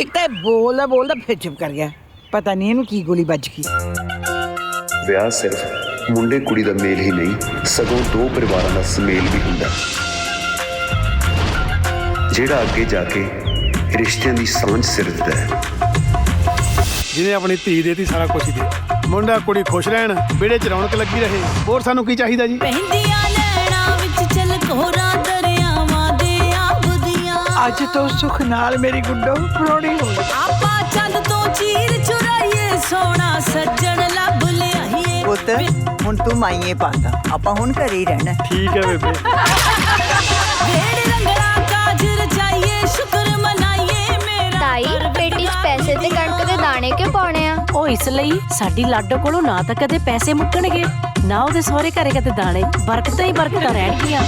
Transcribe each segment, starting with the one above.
ਇੱਕ ਤਾਂ ਇਹ ਬੋਲਦਾ ਬੋਲਦਾ ਫਿਰ ਚੁੱਪ ਕਰ ਗਿਆ। ਪਤਾ ਨਹੀਂ ਇਹਨੂੰ ਕੀ ਗੋਲੀ ਵੱਜ ਗਈ। ਵਿਆਹ ਸਿਰਫ ਮੁੰਡੇ ਕੁੜੀ ਦਾ ਮੇਲ ਹੀ ਨਹੀਂ ਸਗੋਂ ਦੋ ਪਰਿਵਾਰਾਂ ਦਾ ਸੁਮੇਲ ਵੀ ਹੁੰਦਾ ਜਿਹੜਾ ਅੱਗੇ ਜਾ ਕੇ ਰਿਸ਼ਤਿਆਂ ਦੀ ਸਾਂਝ ਸਿਰਜਦਾ ਹੈ। ਜਿਹਨੇ ਆਪਣੀ ਧੀ ਦੇਤੀ ਸਾਰਾ ਕੁਝ ਹੀ ਦੇ। ਮੁੰਡਾ ਕੁੜੀ ਖੁਸ਼ ਰਹਿਣ ਵਿਹੜੇ 'ਚ ਰੌਣਕ ਲੱਗੀ ਰਹੇ। ਹੋਰ ਸਾਨੂੰ ਕੀ ਚਾਹੀਦਾ ਜੀ? ਪਹਿੰਦੀਆਂ ਲੈਣਾ ਵਿੱਚ ਚਲ ਕੋਰਾ ਤੋਂ ਸੁਖ ਨਾਲ ਮੇਰੀ ਗੁੱਡੋ ਫਰੋੜੀ ਹੋ ਆਪਾਂ ਚੰਦ ਤੋਂ ਚੀਰ ਚੁਰਾਈਏ ਸੋਹਣਾ ਸੱਜਣ ਲੱਭ ਲਿਆਈਏ। ਪੁੱਤ ਹੁਣ ਤੂੰ ਮਾਈਏ ਪਾਤਾ ਆਪਾਂ ਹੁਣ ਘਰੇ ਹੀ ਰਹਿਣਾ। ਠੀਕ ਹੈ ਬੇਬੇ। ਵੇੜ ਰੰਗਲਾ ਕਾਜ ਰਚਾਈਏ ਸ਼ੁਕਰ ਮਨਾਈਏ ਮੇਰਾ ਤਾਈ ਘਰ ਪੇਟੀ 'ਚ ਪੈਸੇ ਤੇ ਕਣਕ ਦੇ ਦਾਣੇ ਕਿਉਂ ਪਾਉਣੇ ਆ? ਉਹ ਇਸ ਲਈ ਸਾਡੀ ਲਾਡੋ ਕੋਲੋਂ ਨਾ ਤਾਂ ਕਦੇ ਪੈਸੇ ਮੁੱਕਣਗੇ ਨਾ ਉਹਦੇ ਸਹੁਰੇ ਘਰੇ ਕਦੇ ਦਾਣੇ ਬਰਕਤਾਂ ਹੀ ਬਰਕਤਾਂ ਰਹਿਣਗੀਆਂ।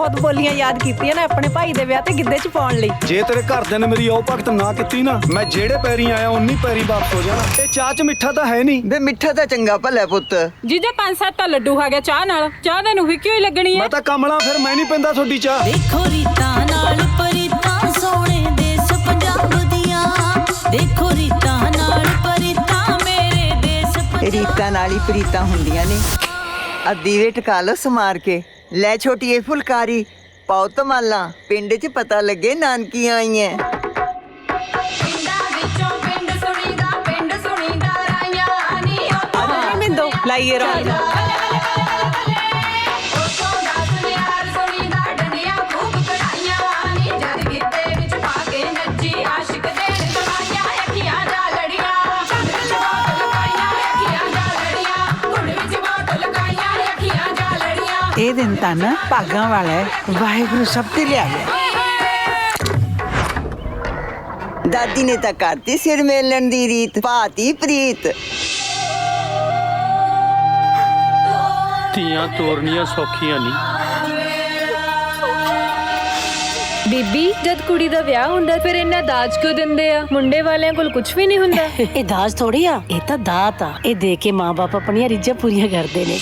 ਬਹੁਤ ਬੋਲੀਆਂ ਯਾਦ ਕੀਤੀਆਂ ਨੇ ਆਪਣੇ ਭਾਈ ਦੇ ਵਿਆਹ ਤੇ ਗਿੱਧੇ ਚ ਪਾਉਣ ਲਈ। ਜੇ ਤੇਰੇ ਘਰਦਿਆਂ ਨੇ ਮੇਰੀ ਉਹ ਭਗਤ ਨਾ ਕੀਤੀ ਨਾ ਮੈਂ ਜਿਹੜੇ ਪੈਰੀ ਆਇਆ ਉਨੀ ਪੈਰੀ ਵਾਪਸ ਹੋ ਜਾਣਾ। ਇਹ ਚਾਹ 'ਚ ਮਿੱਠਾ ਤਾਂ ਹੈ ਨਹੀਂ ਵੇ ਮਿੱਠਾ ਤਾਂ ਚੰਗਾ ਭਲਾ ਪੁੱਤ। ਜੀਜਾ ਪੰਜ ਸੱਤ ਤਾਂ ਲੱਡੂ ਖਾ ਗਿਆ ਚਾਹ ਨਾਲ। ਚਾਹ ਤੈਨੂੰ ਵੀ ਕਿਉਂ ਹੀ ਲੱਗਣੀ ਮੈਂ ਤਾਂ ਕਮਲਾ ਫਿਰ ਮੈਂ ਨਹੀਂ ਪੈਂਦਾ ਤੁਹਾਡੀ ਚਾਹ। ਦੇਖੋ ਰੀਤਾਂ ਨਾਲ ਪਰੀਤਾਂ ਸੋਹਣੇ ਦੇਸ ਪੰਜਾਬ ਦੀਆਂ ਦੇਖੋ ਰੀਤਾਂ ਨਾਲ ਪਰੀਤਾਂ ਮੇਰੇ ਦੇਸ ਪੰਜਾਬ ਰੀਤਾਂ ਨਾਲ ਹੀ ਪ੍ਰੀਤਾਂ ਹੁੰਦੀਆਂ ਨੇ। ਆ ਦੀਵੇ ਟਕਾ ਲਓ ਸਮਾਰ ਕੇ। ਲੈ ਛੋਟੀਏ ਫੁਲਕਾਰੀ ਪਾਓ ਤਮਾਲਾਂ ਪਿੰਡ 'ਚ ਪਤਾ ਲੱਗੇ ਨਾਨਕੀਆਂ ਆਈਆਂ। ਪਿੰਡਾਂ ਵਿੱਚੋਂ ਪਿੰਡ ਸੁਣੀਦਾ ਪਿੰਡ ਸੁਣੀਦਾ ਰਾਈਆਂ ਨੀ ਨਹੀਂ ਮਿੰਦੋ ਲਾਈਏ ਰੌਣਕ ਇਹ ਦਿਨ ਤਾਂ ਨਾ ਭਾਗਾਂ ਵਾਲਾ ਹੈ ਵਾਹਿਗੁਰੂ ਸਭ ਤੇ ਲਿਆ ਗਿਆ ਦਾਦੀ ਨੇ ਤਾਂ ਕਰਤੀ ਸਿਰ ਮੇਲਣ ਦੀ ਰੀਤ ਭਾਤੀ ਪ੍ਰੀਤ ਧੀਆਂ ਤੋਰਨੀਆਂ ਸੌਖੀਆਂ ਨਹੀਂ ਬੀਬੀ ਜਦ ਕੁੜੀ ਦਾ ਵਿਆਹ ਹੁੰਦਾ ਫਿਰ ਇੰਨਾ ਦਾਜ ਕਿਉਂ ਦਿੰਦੇ ਆ ਮੁੰਡੇ ਵਾਲਿਆਂ ਕੋਲ ਕੁਝ ਵੀ ਨਹੀਂ ਹੁੰਦਾ ਇਹ ਦਾਜ ਥੋੜੀ ਆ ਇਹ ਤਾਂ ਦਾਤ ਆ ਇਹ ਦੇ ਕੇ ਮਾਪੇ ਆਪਣੀਆਂ ਰੀਝਾਂ ਪੂਰੀਆਂ ਕਰਦੇ ਨੇ